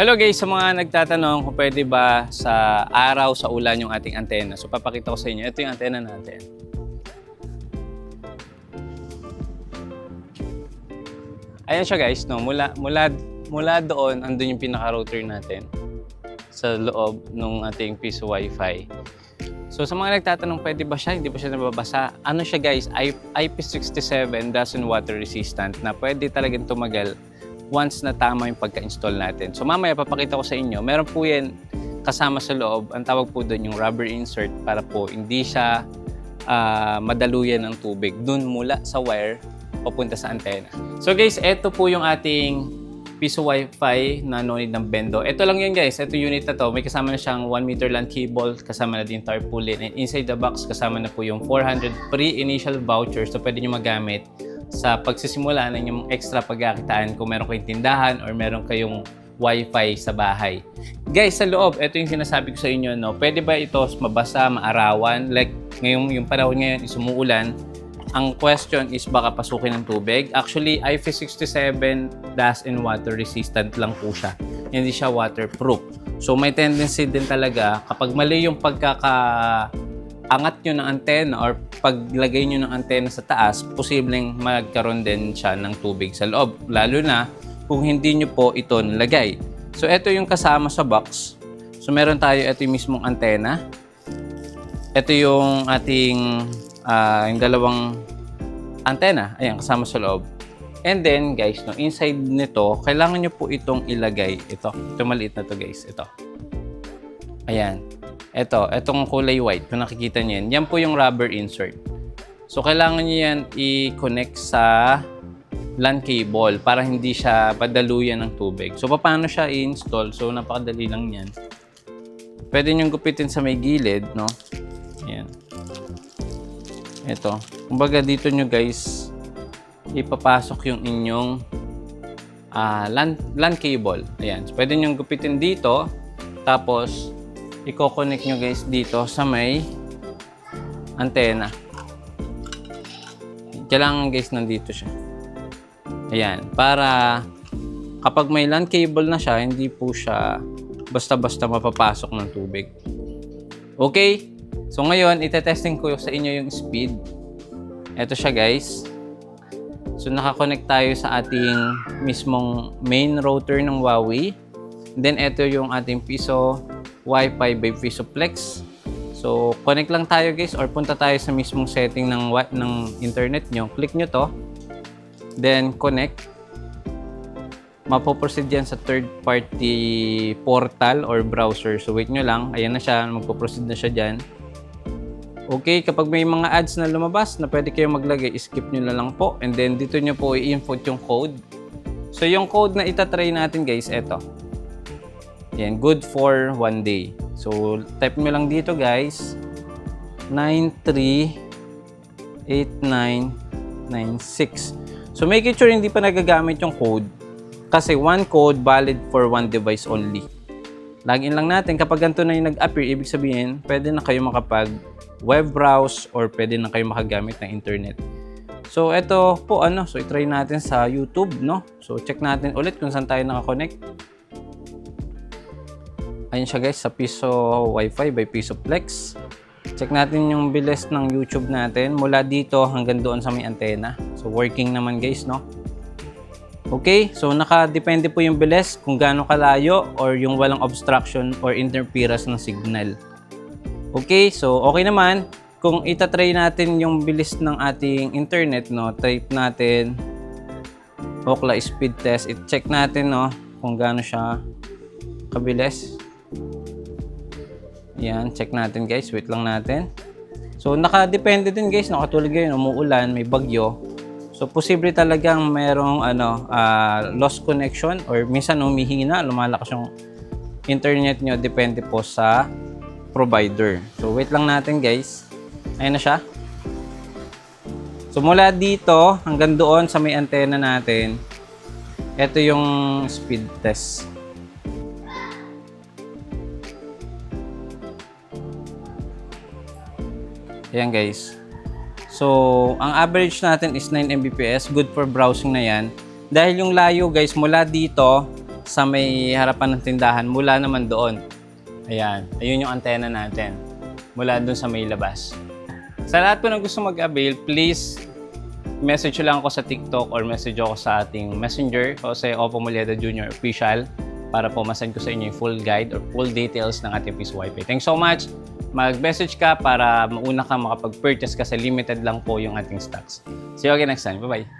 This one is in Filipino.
Hello guys, sa mga nagtatanong kung pwede ba sa araw, sa ulan yung ating antena. So papakita ko sa inyo, ito yung antena natin. Ayan siya guys, no? mula, mula, mula doon, andun yung pinaka-router natin sa loob ng ating piso wifi. So sa mga nagtatanong, pwede ba siya? Hindi ba siya nababasa? Ano siya guys? I- IP67 doesn't water resistant na pwede talagang tumagal once na tama yung pagka-install natin. So mamaya papakita ko sa inyo, meron po yan kasama sa loob. Ang tawag po doon yung rubber insert para po hindi siya ah, madaluyan ng tubig dun mula sa wire papunta sa antena. So guys, ito po yung ating piso wifi na no need ng bendo. Ito lang yun guys, ito unit na to. May kasama na siyang 1 meter LAN cable, kasama na din tarpaulin. And inside the box, kasama na po yung 400 pre-initial vouchers. So pwede nyo magamit sa pagsisimula ng inyong extra pagkakitaan kung meron kayong tindahan or meron kayong wifi sa bahay. Guys, sa loob, ito yung sinasabi ko sa inyo, no? Pwede ba ito mabasa, maarawan? Like, ngayong, yung panahon ngayon is umuulan, ang question is baka pasukin ng tubig. Actually, IP67 dust and water resistant lang po siya. Hindi siya waterproof. So may tendency din talaga kapag mali yung pagkaka angat nyo ng antena or paglagay nyo ng antena sa taas, posibleng magkaroon din siya ng tubig sa loob. Lalo na kung hindi nyo po ito nilagay. So ito yung kasama sa box. So meron tayo ito yung mismong antena. Ito yung ating ah, yung dalawang antena. Ayan, kasama sa loob. And then, guys, no, inside nito, kailangan nyo po itong ilagay. Ito, ito maliit na to guys. Ito. Ayan. Ito, itong kulay white. Kung nakikita nyo yan, yan po yung rubber insert. So, kailangan nyo yan i-connect sa LAN cable para hindi siya padaluyan ng tubig. So, paano siya i-install? So, napakadali lang yan. Pwede nyo gupitin sa may gilid, no? Ayan. Ito. Kumbaga dito nyo guys, ipapasok yung inyong ah, LAN, LAN cable. Ayan. So, pwede nyo gupitin dito. Tapos, i-connect nyo guys dito sa may antena. Kailangan guys nandito siya. Ayan. Para kapag may LAN cable na siya, hindi po siya basta-basta mapapasok ng tubig. Okay? So ngayon, itetesting ko sa inyo yung speed. Ito siya guys. So nakakonect tayo sa ating mismong main router ng Huawei. Then ito yung ating piso Wi-Fi by Piso Flex. So connect lang tayo guys or punta tayo sa mismong setting ng ng internet nyo. Click nyo to. Then connect. Mapoproceed yan sa third party portal or browser. So wait nyo lang. Ayan na siya. Magpo-proceed na siya dyan. Okay, kapag may mga ads na lumabas na pwede kayong maglagay, skip nyo na lang po. And then dito nyo po i-input yung code. So yung code na itatry natin guys, eto. Yan, good for one day. So type nyo lang dito guys, 938996. So make sure hindi pa nagagamit yung code kasi one code valid for one device only. Login lang natin. Kapag ganito na yung nag-appear, ibig sabihin, pwede na kayo makapag web browse or pwede na kayo makagamit ng internet. So, ito po, ano, so itry natin sa YouTube, no? So, check natin ulit kung saan tayo nakakonect. Ayun siya guys, sa Piso Wi-Fi by Piso Flex. Check natin yung bilis ng YouTube natin mula dito hanggang doon sa may antena. So, working naman guys, no? Okay, so nakadepende po yung bilis kung gaano kalayo or yung walang obstruction or interference ng signal. Okay, so okay naman. Kung itatry natin yung bilis ng ating internet, no, type natin Okla speed test. I-check natin, no, kung gaano siya kabilis. Yan, check natin guys. Wait lang natin. So, nakadepende din guys, no, katulad ngayon, umuulan, may bagyo. So, posible talagang merong ano, ah, lost connection or minsan humihina, lumalakas yung internet nyo. Depende po sa provider. So, wait lang natin guys. Ayan na siya. So, mula dito hanggang doon sa may antena natin, ito yung speed test. Ayan guys. So, ang average natin is 9 Mbps. Good for browsing na yan. Dahil yung layo guys, mula dito sa may harapan ng tindahan mula naman doon. Ayan, ayun yung antena natin. Mula doon sa may labas. Sa lahat po ng gusto mag-avail, please message lang ako sa TikTok or message ako sa ating messenger o sa Oppo Molleda Junior Official para po masend ko sa inyo yung full guide or full details ng ating wifi. Thanks so much. Mag-message ka para mauna ka makapag-purchase kasi limited lang po yung ating stocks. See you again next time. Bye-bye.